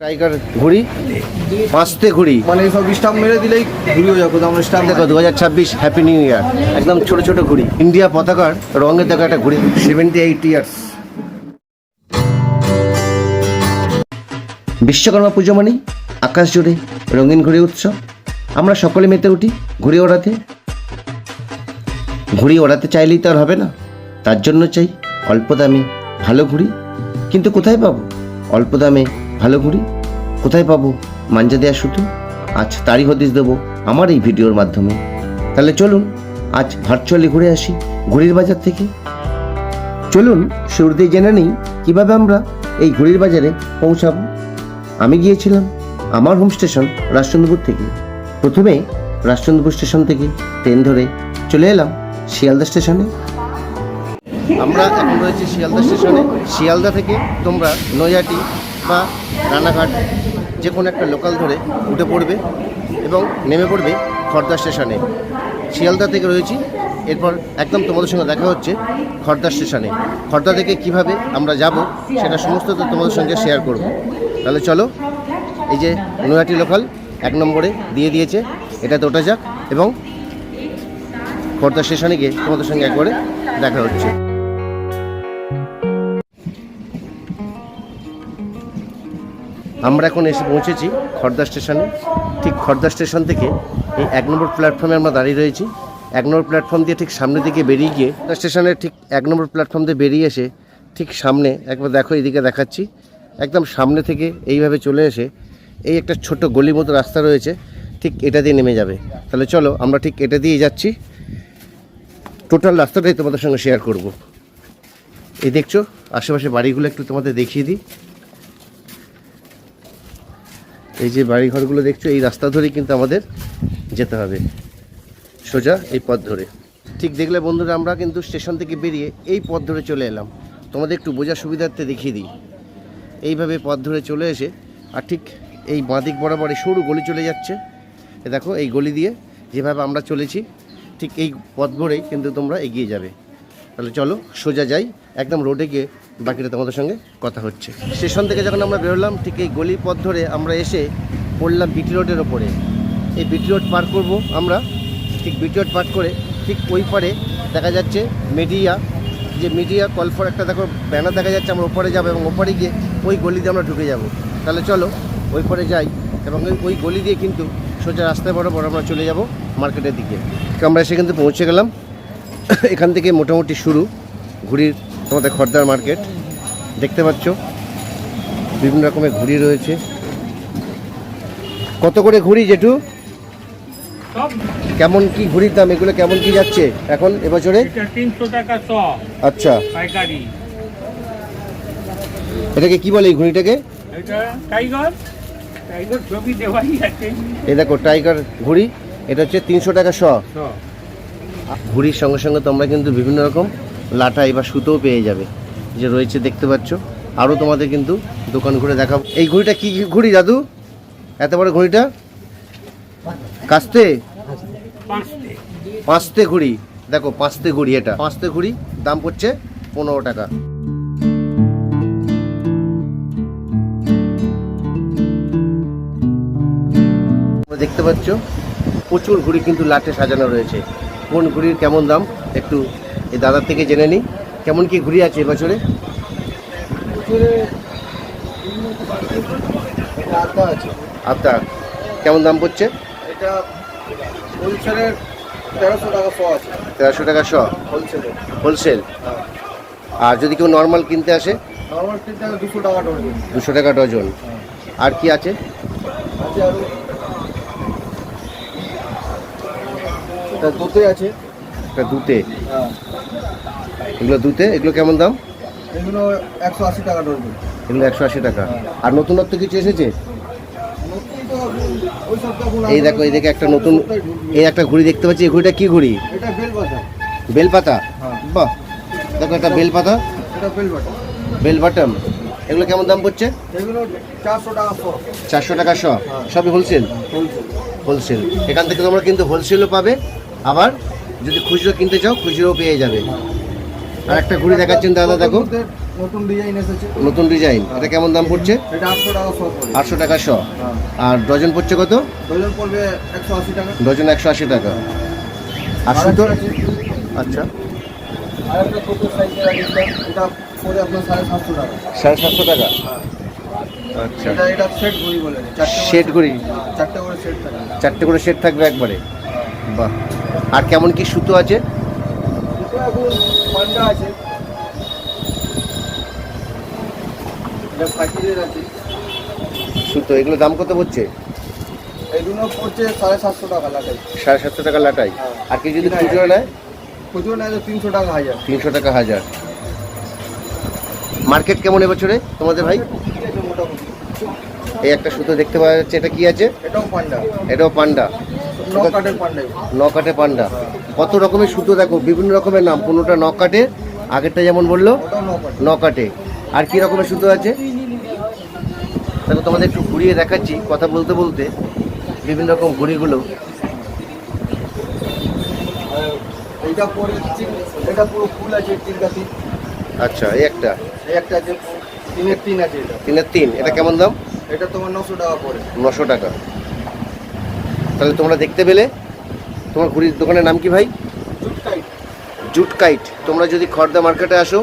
Tiger ঘুড়ি? পাঁচতে ঘুড়ি। মানে সব স্টাম্প মেরে দিলেই ঘুরি হয়ে যাবে আমরা স্টাম্প দেখো দু হাজার ছাব্বিশ হ্যাপি নিউ ইয়ার একদম ছোট ছোট ঘুড়ি। ইন্ডিয়া পতাকার রঙের দেখা একটা ঘুড়ি। সেভেন্টি এইট ইয়ার্স বিশ্বকর্মা পুজো মানেই আকাশ জুড়ে রঙিন ঘুড়ি উৎসব। আমরা সকলে মেতে উঠি ঘুড়ি ওড়াতে। ঘুড়ি ওড়াতে চাইলেই তো আর হবে না। তার জন্য চাই অল্প দামে ভালো ঘুড়ি। কিন্তু কোথায় পাবো? অল্প দামে ভালো ঘুড়ি কোথায় পাবো? মাঞ্জা দেয়া সুতো? আজ তারই হদিস দেবো আমার এই ভিডিওর মাধ্যমে। তাহলে চলুন, আজ ভার্চুয়ালি ঘুরে আসি ঘুড়ির বাজার থেকে। চলুন শুরুতেই জেনে নিই কীভাবে আমরা এই ঘুড়ির বাজারে পৌঁছাবো। আমি গিয়েছিলাম আমার হোম স্টেশন রাজচন্দ্রপুর থেকে। প্রথমে রাজচন্দ্রপুর স্টেশন থেকে ট্রেন ধরে চলে এলাম শিয়ালদা স্টেশনে আমরা এখন রয়েছি শিয়ালদা স্টেশনে শিয়ালদা থেকে তোমরা নৈহাটি বা রানাঘাট যে কোনো একটা লোকাল ধরে উঠে পড়বে এবং নেমে পড়বে খড়দা স্টেশনে। শিয়ালদা থেকে রয়েছি, এরপর একদম তোমাদের সঙ্গে দেখা হচ্ছে খড়দা স্টেশনে। খড়দা থেকে কীভাবে আমরা যাব সেটা সমস্ত তো তোমাদের সঙ্গে শেয়ার করব। তাহলে চলো, এই যে নৈহাটি লোকাল এক নম্বরে দিয়ে দিয়েছে এটাতে ওঠা যাক এবং খড়দা স্টেশনে গিয়ে তোমাদের সঙ্গে একবারে দেখা হচ্ছে। আমরা এখন এসে পৌঁছেছি খড়দা স্টেশনে, ঠিক খড়দা স্টেশন থেকে এই এক নম্বর প্ল্যাটফর্মে আমরা দাঁড়িয়ে রয়েছি। এক নম্বর প্ল্যাটফর্ম দিয়ে ঠিক সামনের দিকে বেরিয়ে গিয়ে স্টেশনের ঠিক এক নম্বর প্ল্যাটফর্ম দিয়ে বেরিয়ে এসে ঠিক সামনে একবার দেখো, এদিকে দেখাচ্ছি। একদম সামনে থেকে এইভাবে চলে এসে এই একটা ছোট গলি মতো রাস্তা রয়েছে, ঠিক এটা দিয়ে নেমে যাবে। তাহলে চলো, আমরা ঠিক এটা দিয়েই যাচ্ছি। টোটাল রাস্তাটাই তোমাদের সঙ্গে শেয়ার করব। এই দেখছ আশেপাশে বাড়িগুলো একটু তোমাদের দেখিয়ে দিই। এই যে বাড়ি ঘরগুলো দেখছ, এই রাস্তা ধরেই কিন্তু আমাদের যেতে হবে। সোজা এই পথ ধরে। ঠিক দেখলে বন্ধুরা, আমরা কিন্তু স্টেশন থেকে বেরিয়ে এই পথ ধরে চলে এলাম। তোমাদের একটু বোঝার সুবিধার্থে দেখিয়ে দিই। এইভাবে পথ ধরে চলে এসে, আর ঠিক এই বাঁদিক বরাবর সরু গলি চলে যাচ্ছে। দেখো, এই গলি দিয়ে যেভাবে আমরা চলেছি, ঠিক এই পথ ধরেই কিন্তু তোমরা এগিয়ে যাবে। তাহলে চলো, সোজা যাই। একদম রোডে গিয়ে বাকিটা তোমাদের সঙ্গে কথা হচ্ছে। স্টেশন থেকে যখন আমরা বেরোলাম, ঠিক এই গলি পথ ধরে আমরা এসে পড়লাম বিটি রোডের ওপরে। এই বিটি রোড পার করব আমরা। ঠিক বিটি রোড পার করে ঠিক ওই পারে দেখা যাচ্ছে মিডিয়া। যে মিডিয়া কলফর একটা দেখো ব্যানার দেখা যাচ্ছে, আমরা ওপারে যাব এবং ওপারে গিয়ে ওই গলি দিয়ে আমরা ঢুকে যাব। তাহলে চলো, ওই পরে যাই এবং ওই- গলি দিয়ে কিন্তু সোজা রাস্তায় বরাবর আমরা চলে যাব মার্কেটের দিকে। আমরা এসে কিন্তু পৌঁছে গেলাম। এখান থেকে মোটামুটি শুরু। ঘুড়ির তোমাদের খর্দার মার্কেট। দেখতে পাচ্ছ বিভিন্ন রকমের ঘুড়ি রয়েছে। কত করে ঘুড়ি জেঠু? কেমন কি ঘুড়ির দাম? এগুলো কেমন কি যাচ্ছে এখন এবছরে? তিনশো টাকা শ আচ্ছা। পাইকারি। এটাকে কি বলে এই ঘুড়িটাকে? এটা টাইগার। টাইগার ছবি দেওয়াই আছে। এই দেখো টাইগার ঘুড়ি। এটা হচ্ছে তিনশো টাকা শ। ঘুড়ির সঙ্গে সঙ্গে তোমরা কিন্তু বিভিন্ন রকম লাটাই বা সুতোও পেয়ে যাবে। যে রয়েছে, দেখতে পাচ্ছ। আরও তোমাদের কিন্তু দোকান ঘুরে দেখাবো। এই ঘুড়িটা কি ঘুড়ি দাদু? এত বড় ঘুড়িটা? কাস্তে পাঁচতে ঘুড়ি। দেখো, পাঁচতে ঘুড়ি এটা। পাঁচতে ঘুড়ি, দাম পড়ছে পনেরো টাকা। দেখতে পাচ্ছ, প্রচুর ঘুড়ি কিন্তু লাটে সাজানো রয়েছে। কোন ঘুড়ির কেমন দাম, একটু এই দাদার থেকে জেনে নিই কেমন কি ঘুড়ি আছে এবছরে? আচ্ছা কেমন দাম পড়ছে? এটা হোলসেলের তেরোশো টাকা শো। আছে তেরোশো টাকা শ হোলসেলের হোলসেল। আর যদি কেউ নর্মাল কিনতে আসে? নর্মাল দুশো টাকা ডজন। দুশো টাকা ডজন আর কি আছে? আছে আরও এটা দোতে আছে দুতে হ্যাঁ। এগুলো দুতে এগুলো কেমন দাম? এগুলো একশো আশি টাকা ডজন। এগুলো একশো আশি টাকা। আর নতুনত্ব কিছু এসেছে? এই দেখো এই দেখে একটা নতুন এই একটা ঘুড়ি দেখতে পাচ্ছি। এই ঘুড়িটা কি ঘুড়ি? বেলপাতা। হ্যাঁ। বাহ। দেখো একটা বেলপাতা। এটা বেল বাটা বাটাম এগুলো কেমন দাম পড়ছে? চারশো টাকা শো। শ। সবই হোলসেল হোলসেল হোলসেল এখান থেকে তোমরা কিন্তু হোলসেলও পাবে। আবার যদি খুচরো কিনতে চাও খুচরোও পেয়ে যাবে। আর একটা ঘুড়ি দেখাচ্ছেন দাদা দেখো। নতুন ডিজাইন এসেছে। নতুন ডিজাইন। এটা কেমন দাম পড়ছে? এটা আটশো টাকা সব পড়বে আটশো টাকা শ। হ্যাঁ। আর ডজন পড়ছে কত? ডজন পড়বে একশো আশি টাকা। ডজন একশো আশি টাকা। আর আর সুতো? আছে, আচ্ছা। আর একটা ছোটো সাইজের আছে এটা, পড়ে আপনার টাকা। আচ্ছা। এটা এটা সেট ঘড়ি বলে চারটে করে- ঘড়ি? হ্যাঁ, চারটে করে সেট থাকে। চারটে করে সেট থাকবে একবারে। বাহ। আর কেমন কি সুতো আছে? এখন পান্ডা আছে। সুতো এগুলো দাম কত পড়ছে? এইগুলো পড়ছে সাড়ে সাতশো টাকা লাগে সাড়ে সাতশো টাকা লাটাই হ্যাঁ। আর কি যদি খুচরো নেয়? খুচরো নেয় তো তিনশো টাকা হাজার। তিনশো টাকা হাজার। মার্কেট কেমন এবছরে তোমাদের ভাই? এই একটা সুতো দেখতে পাওয়া যাচ্ছে এটা কি আছে? এটাও পান্ডা। এটাও পান্ডা। নকাটে পান্ডা। কত রকমের সুতো দেখো বিভিন্ন রকমের নাম কোনোটা নকাটে আগেরটা যেমন বলল নকাটে। আর কি রকমের সুতো আছে? তাহলে তোমাদের একটু ঘুরিয়ে দেখাচ্ছি কথা বলতে বলতে বিভিন্ন রকম ঘুড়িগুলো। পরে পুরো আচ্ছা এই একটা? এই একটা আছে তিনের তিন আছে তিনের তিন এটা কেমন দাম? এটা তোমার নশো টাকা পড়ে নশো টাকা। তাহলে তোমরা দেখতে পেলে। তোমার ঘুড়ির দোকানের নাম কি ভাই? জুট কাইট তোমরা যদি খড়দা মার্কেটে আসো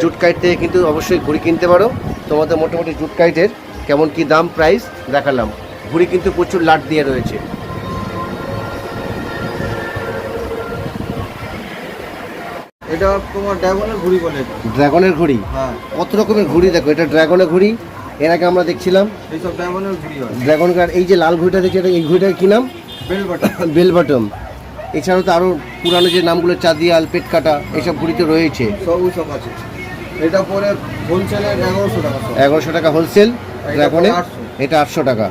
জুট কাইট থেকে কিন্তু অবশ্যই ঘুড়ি কিনতে পারো। তোমাদের মোটামুটি জুট কাইটের কেমন কি দাম প্রাইস দেখালাম। ঘুড়ি কিন্তু প্রচুর লাট দিয়ে রয়েছে। এটা তোমার ড্রাগনের ঘুড়ি বলে ড্রাগনের ঘুড়ি? হ্যাঁ। কত রকমের ঘুড়ি দেখো এটা ড্রাগনের ঘুড়ি এর আগে আমরা দেখছিলাম ড্রাগন কার এই যে লাল ঘুড়িটা দেখছি এটা এই ঘুড়িটার কি নাম? বেল বটম এছাড়াও তো আরও পুরানো যে নামগুলো চাঁদিয়াল পেট কাটা এইসব ঘুড়ি তো রয়েছে। সব আছে। এটা পরে হোলসেলের এগারোশো টাকা এগারোশো টাকা হোলসেল ড্রাগনে এটা আটশো টাকা।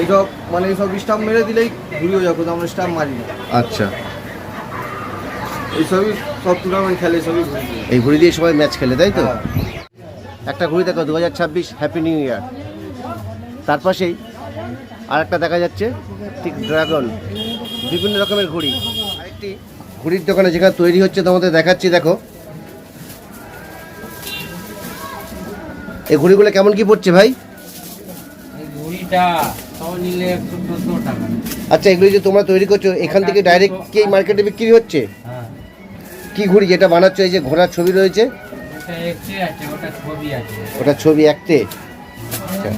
এইসব মানে এইসব স্টাম্প মেরে দিলেই ঘুরি যাবে আমরা স্টাম্প মারি না। আচ্ছা। এইসবই সব টুর্নামেন্ট খেলে সবই এই ঘুড়ি দিয়ে সবাই ম্যাচ খেলে তাই তো? হ্যাঁ। একটা ঘুড়ি দেখো দু হাজার ছাব্বিশ হ্যাপি নিউ ইয়ার তার পাশেই আর একটা দেখা যাচ্ছে ঠিক ড্রাগন বিভিন্ন রকমের ঘুড়ি। আরেকটি ঘুড়ির দোকানে যেখানে তৈরি হচ্ছে তোমাদের দেখাচ্ছি দেখো। এই ঘুড়িগুলো কেমন কি পড়ছে ভাই? আচ্ছা এগুলো যে তোমরা তৈরি করছ এখান থেকে ডাইরেক্ট কি মার্কেটে বিক্রি হচ্ছে? হ্যাঁ। কি ঘুড়ি যেটা বানাচ্ছ এই যে ঘোড়ার ছবি রয়েছে? ওটা একটি ছবি একতে আচ্ছা।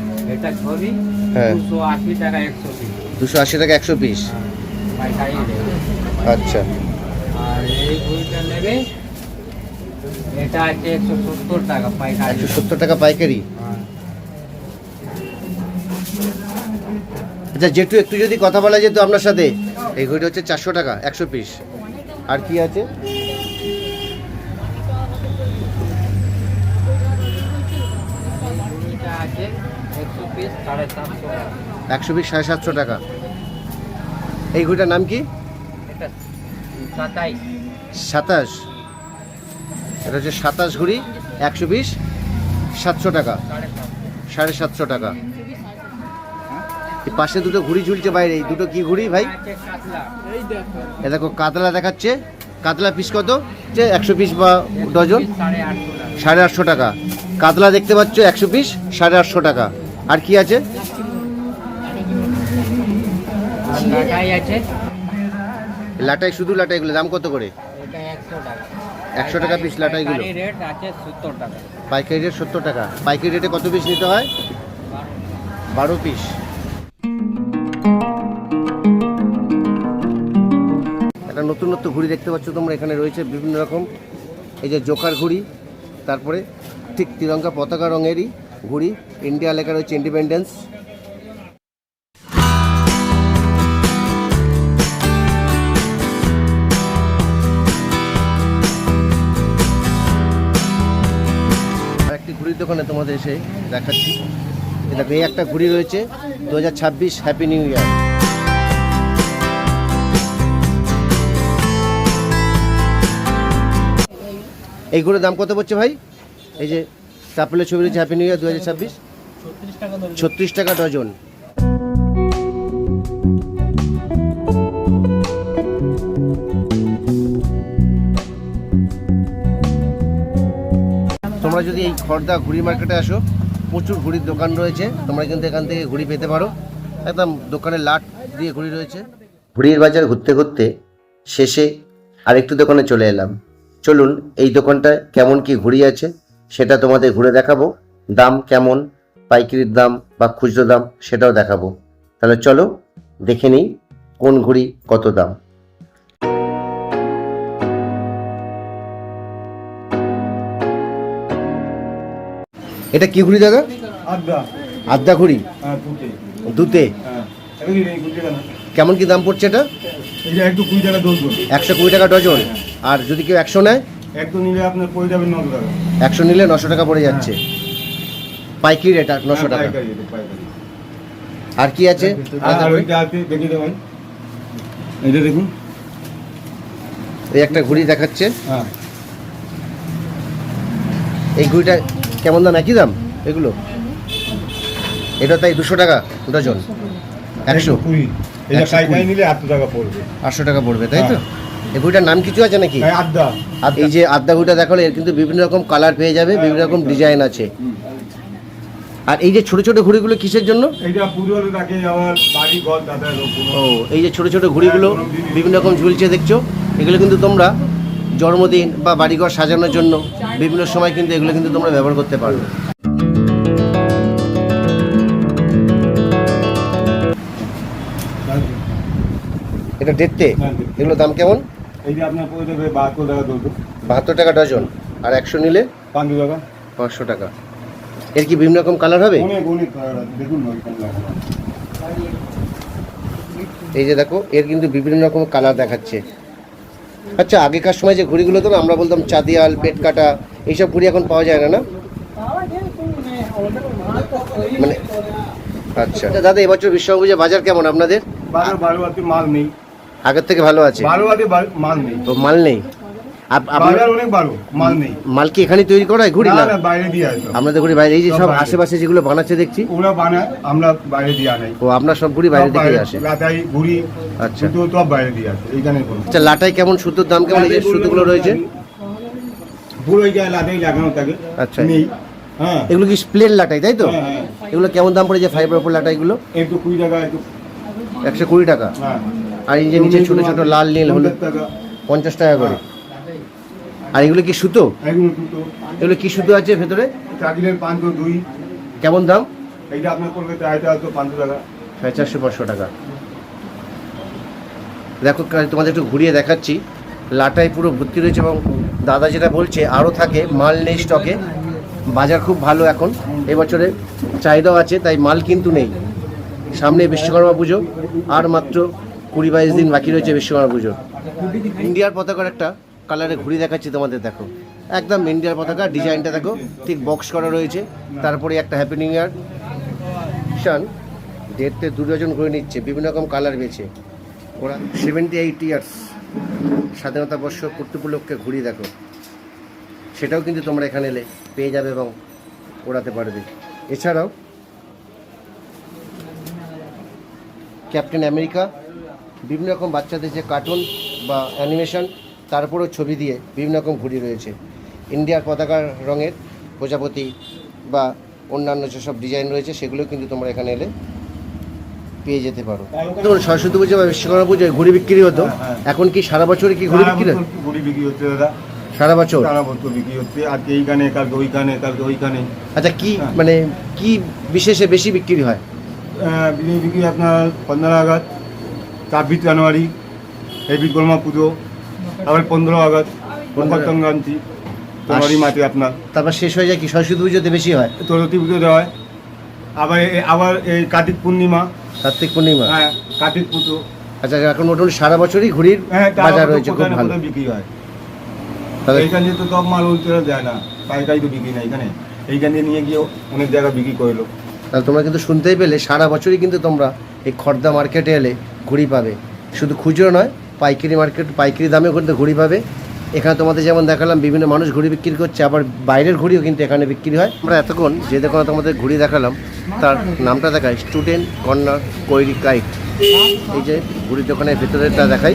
হ্যাঁ। দুশো আশি টাকা একশো পিস রেট আচ্ছা। একশো সত্তর টাকা পাইকারি। হ্যাঁ। আচ্ছা যেটু একটু যদি কথা বলা যেত আপনার সাথে এই ঘড়িটা হচ্ছে চারশো টাকা একশো পিস আর কি আছে? আছে একশো পিস সাড়ে সাতশো টাকা। একশো পিস সাড়ে সাতশো টাকা। এই ঘড়িটার নাম কি? সাতাইশ। সাতাশ। এটা হচ্ছে সাতাশ ঘুড়ি একশো পিস সাতশো টাকা। সাড়ে সাতশো। টাকা। এই পাশে দুটো ঘুড়ি ঝুলছে বাইরে। এই দুটো কি ঘুড়ি ভাই? এ দেখো কাতলা দেখাচ্ছে। কাতলা পিস কত? যে একশো পিস বা ডজন সাড়ে আটশো টাকা। কাতলা দেখতে পাচ্ছ একশো পিস সাড়ে আটশো টাকা। আর কি আছে? লাটাই শুধু লাটাইগুলো দাম কত করে? একশো টাকা। পিস লাটাইগুলো। পাইকারি রেট সত্তর টাকা। পাইকারি রেট কত পিস নিতে হয়? বারো পিস একটা নতুন নতুন ঘুড়ি দেখতে পাচ্ছ তোমরা এখানে রয়েছে বিভিন্ন রকম। এই যে জোকার ঘুড়ি তারপরে ঠিক তিরঙ্গা পতাকা রঙেরই ঘুড়ি ইন্ডিয়া লেখা রয়েছে ইন্ডিপেন্ডেন্স একটি ঘুড়ির দোকানে তোমাদের এসে দেখাচ্ছি। দেখো, এই একটা ঘুড়ি রয়েছে দু হ্যাপি নিউ ইয়ার এই ঘুড়ির দাম কত পড়ছে ভাই? এই যে চাপলের ছবি রয়েছে হ্যাপি নিউ ইয়ার দু হাজার ছাব্বিশ। ছত্রিশ টাকা ধরে ছত্রিশ টাকা ডজন। তোমরা যদি এই খড়দা ঘুড়ি মার্কেটে আসো প্রচুর ঘুড়ির দোকান রয়েছে তোমরা কিন্তু এখান থেকে ঘুড়ি পেতে পারো। একদম দোকানে লাট দিয়ে ঘুড়ি রয়েছে। ঘুড়ির বাজার ঘুরতে ঘুরতে শেষে আরেকটি দোকানে চলে এলাম। চলুন এই দোকানটায় কেমন কি ঘুড়ি আছে সেটা তোমাদের ঘুরে দেখাবো। দাম কেমন পাইকারির দাম বা খুচরো দাম সেটাও দেখাবো। তাহলে চলো দেখে নিই কোন ঘুড়ি কত দাম। এটা কি ঘুড়ি দাদা? আড্ডা আদ্যা ঘুড়ি? হ্যাঁ দুতে হ্যাঁ কেমন কি দাম পড়ছে এটা? একশো কুড়ি টাকা ডজন। আর যদি কেউ একশো নেয়? একটু নিলে আপনার পড়ে যাবে নশো টাকা। একশো নিলে নশো টাকা পড়ে যাচ্ছে। পাইকারি এটা নশো টাকা। পাইকারি এটা, পাইকারি। আর কি আছে? আর আর ওইটা আছে দেখে দেবেন। এটা দেখুন। এই একটা ঘুড়ি দেখাচ্ছে। হ্যাঁ। এই ঘুড়িটা কেমন দাম? একই দাম? এগুলো? এটা তাই দুশো টাকা ডজন একশো। কুড়ি। এটা একশো পাইকারি কুড়ি। নিলে আটশো টাকা পড়বে। আটশো টাকা পড়বে তাই তো? হ্যাঁ। এই নাম কিছু আছে নাকি? হ্যাঁ আর এই যে আদ্যা ঘুড়িটা দেখাল এর কিন্তু বিভিন্ন রকম কালার পেয়ে যাবে বিভিন্ন রকম ডিজাইন আছে। আর এই যে ছোট ছোট ঘুড়িগুলো কিসের জন্য? ও এই যে ছোট ছোট ঘুড়িগুলো বিভিন্ন রকম ঝুলছে দেখছ? এগুলো কিন্তু তোমরা জন্মদিন বা বাড়িঘর সাজানোর জন্য বিভিন্ন সময় কিন্তু এগুলো কিন্তু তোমরা ব্যবহার করতে পারবে। এটা দেখতে হ্যাঁ, দেখতে। এগুলো দাম কেমন? এইটা আপনার পড়ে যাবে বাহাত্তর টাকা দুটো বাহাত্তর টাকা ডজন আর একশো নিলে? পাঁচশো টাকা। পাঁচশো টাকা। এর কি বিভিন্ন রকম কালার হবে? অনেক অনেক কালার দেখুন না ওইখানে লাগা। এই যে দেখো এর কিন্তু বিভিন্ন রকম কালার দেখাচ্ছে। আচ্ছা আগেকার সময় যে ঘুড়িগুলো তো আমরা বলতাম চাঁদিয়াল পেট কাটা এইসব ঘুড়ি এখন পাওয়া যায় না না? মানে আচ্ছা। আচ্ছা, দাদা এবছর বিশ্বপুজা বাজার কেমন আপনাদের? মাল নেই। আগের থেকে ভালো আছে? হাতে মাল নেই। তো মাল নেই? মাল কি এখানে তৈরি করা না? বাইরে দিয়ে আপনাদের বাইরে এই যে সব আশেপাশে যেগুলো বানাচ্ছে দেখছি। ওরা বানায় আমরা বাইরে দিয়ে আনাই। ও আপনার সব ঘুড়ি বাইরে থেকে আসে? লাটাই ঘুড়ি আচ্ছা। জুতো সব বাইরে দিয়ে আসে এইখানে আচ্ছা লাটাই কেমন? সুতোর দাম কেমন? এই সুতোগুলো রয়েছে? পুরো ওই লাটাই লাগানো থাকে। আচ্ছা। নেই। হ্যাঁ। এগুলো কি প্লেন লাটাই তাই তো? হ্যাঁ, হ্যাঁ। এগুলো কেমন দাম পড়ে যে ফাইবার লাটাইগুলো? একটু কুড়ি টাকা একটু একশো কুড়ি টাকা। হ্যাঁ। আর এই যে নিচে ছোট ছোট লাল নীল হলুদ পঞ্চাশ টাকা। করে। আর এগুলো কি সুতো? এগুলো কি সুতো আছে ভেতরে? চাকিলের পাঁচশো দুই। কেমন দাম? এইটা আপনার কলকাতা এটা হয়তো পাঁচশো টাকা। সাড়ে চারশো পাঁচশো টাকা। দেখো তোমাদের একটু ঘুরিয়ে দেখাচ্ছি। লাটাই পুরো ভর্তি রয়েছে এবং দাদা যেটা বলছে আরও থাকে মাল নেই স্টকে। বাজার খুব ভালো এখন। এবছরে চাহিদাও আছে তাই মাল কিন্তু নেই। সামনে বিশ্বকর্মা পুজো আর মাত্র কুড়ি বাইশ দিন বাকি রয়েছে বিশ্বকর্মা পুজো। ইন্ডিয়ার পতাকার একটা কালারে ঘুড়ি দেখাচ্ছি তোমাদের, দেখো। একদম ইন্ডিয়ার পতাকা, ডিজাইনটা দেখো, ঠিক বক্স করা রয়েছে। তারপরে একটা হ্যাপি নিউ ইয়ার শান দেড়তে দু ডজন করে নিচ্ছে, বিভিন্ন রকম কালার বেছে। ওরা সেভেন্টি এইট ইয়ার্স স্বাধীনতা বর্ষ পূর্তি উপলক্ষে ঘুরি দেখো। সেটাও কিন্তু তোমরা এখানে এলে পেয়ে যাবে এবং ওড়াতে পারবে। এছাড়াও ক্যাপ্টেন আমেরিকা বিভিন্ন রকম বাচ্চাদের যে কার্টুন বা অ্যানিমেশন তার উপরেও ছবি দিয়ে বিভিন্ন রকম ঘুড়ি রয়েছে। ইন্ডিয়ার পতাকার রঙের প্রজাপতি বা অন্যান্য যেসব ডিজাইন রয়েছে সেগুলো কিন্তু তোমরা এখানে এলে পেয়ে যেতে পারো। ধরুন সরস্বতী পুজো বা বিশ্বকর্মা পুজোয় ঘুড়ি বিক্রি হতো। হ্যাঁ, হ্যাঁ। এখন কি সারা বছরই কি ঘুড়ি বিক্রি হয়? ঘুড়ি বিক্রি হচ্ছে দাদা? সারা বছর? সারা বছর বিক্রি হচ্ছে। আজকে এইখানে কালকে ওইখানে কালকে ওইখানে। আচ্ছা কি হ্যাঁ। মানে কি বিশেষে বেশি বিক্রি হয়? বিক্রি বিক্রি আপনার পনেরো আগস্ট ছাব্বিশ জানুয়ারি এই বিক্রমা পুজো তারপরে পনেরো আগস্ট মকর সংক্রান্তি জানুয়ারি মাসে আপনার। তারপর শেষ হয়ে যায় কি? সরস্বতী পুজোতে বেশি হয়? সরস্বতী পুজো দেওয়া হয়। আবার আবার এই কার্তিক পূর্ণিমা। কার্তিক পূর্ণিমা? হ্যাঁ কার্তিক পুজো। আচ্ছা এখন মোটামুটি সারা বছরই ঘুরির হ্যাঁ বাজার রয়েছে খুব ভালো। বিক্রি হয়। তাহলে এইখানে তো সব মাল হোলসেল যায় না। পাইকারি তো বিক্রি না এখানে। এইখানে নিয়ে গিয়ে অনেক জায়গায় বিক্রি করল তাহলে তোমরা কিন্তু শুনতেই পেলে সারা বছরই কিন্তু তোমরা এই খর্দা মার্কেটে এলে ঘুড়ি পাবে। শুধু খুচরো নয়, পাইকারি মার্কেট পাইকারি দামেও কিন্তু ঘুড়ি পাবে। এখানে তোমাদের যেমন দেখালাম, বিভিন্ন মানুষ ঘুড়ি বিক্রি করছে, আবার বাইরের ঘুড়িও কিন্তু এখানে বিক্রি হয়। আমরা এতক্ষণ যে দোকানে তোমাদের ঘুড়ি দেখালাম, তার নামটা দেখাই স্টুডেন্ট কর্নার কৈরি কাইট এই যে ঘুড়ির দোকানের ভেতরেটা দেখাই।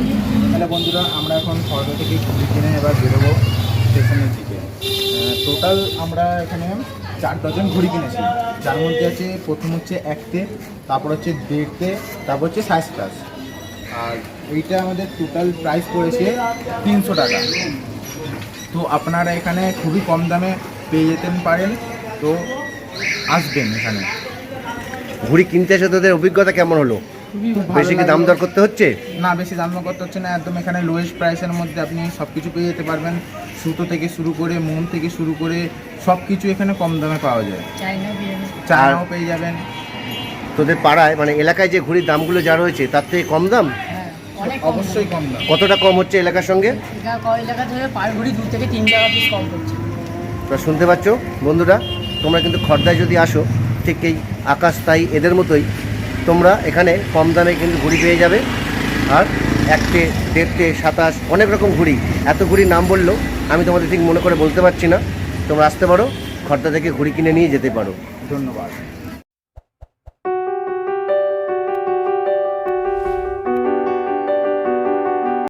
বন্ধুরা, আমরা এখন থেকে ঘুড়ি কিনে এবার বেরোবো স্টেশনের দিকে। টোটাল আমরা এখানে চার ডজন ঘড়ি কিনেছি। যার মধ্যে আছে প্রথম হচ্ছে একতে তারপর হচ্ছে দেড়তে তারপর হচ্ছে সাইজ ক্লাস আর এইটা আমাদের টোটাল প্রাইস পড়েছে তিনশো টাকা। তো আপনারা এখানে খুবই কম দামে পেয়ে যেতে পারেন। তো আসবেন এখানে। ঘুড়ি কিনতে এসে তোদের অভিজ্ঞতা কেমন হলো? খুবই বেশি কি দাম দর করতে হচ্ছে? না বেশি দাম দর করতে হচ্ছে না একদম এখানে লোয়েস্ট প্রাইসের মধ্যে আপনি সব কিছু পেয়ে যেতে পারবেন। সুতো থেকে শুরু করে মন থেকে শুরু করে সব কিছু এখানে কম দামে পাওয়া যায়। চায়নাও পেয়ে যাবেন। তোদের পাড়ায় মানে এলাকায় যে ঘুড়ির দামগুলো যা রয়েছে তার থেকে কম দাম? হ্যাঁ, অবশ্যই কম দাম। কতটা কম হচ্ছে এলাকার সঙ্গে? এলাকা ধরে পার ঘড়ি দু থেকে তিন টাকা পিস কম করছে তোমরা শুনতে পাচ্ছ বন্ধুরা তোমরা কিন্তু খর্দায় যদি আসো ঠিক এই আকাশ তাই এদের মতোই তোমরা এখানে কম দামে কিন্তু ঘুড়ি পেয়ে যাবে। আর একটে, দেড়টে, সাতাশ, অনেক রকম ঘুড়ি। এত ঘুড়ির নাম বললেও আমি তোমাদের ঠিক মনে করে বলতে পারছি না। তোমরা আসতে পারো, খর্দা থেকে ঘুড়ি কিনে নিয়ে যেতে পারো। ধন্যবাদ।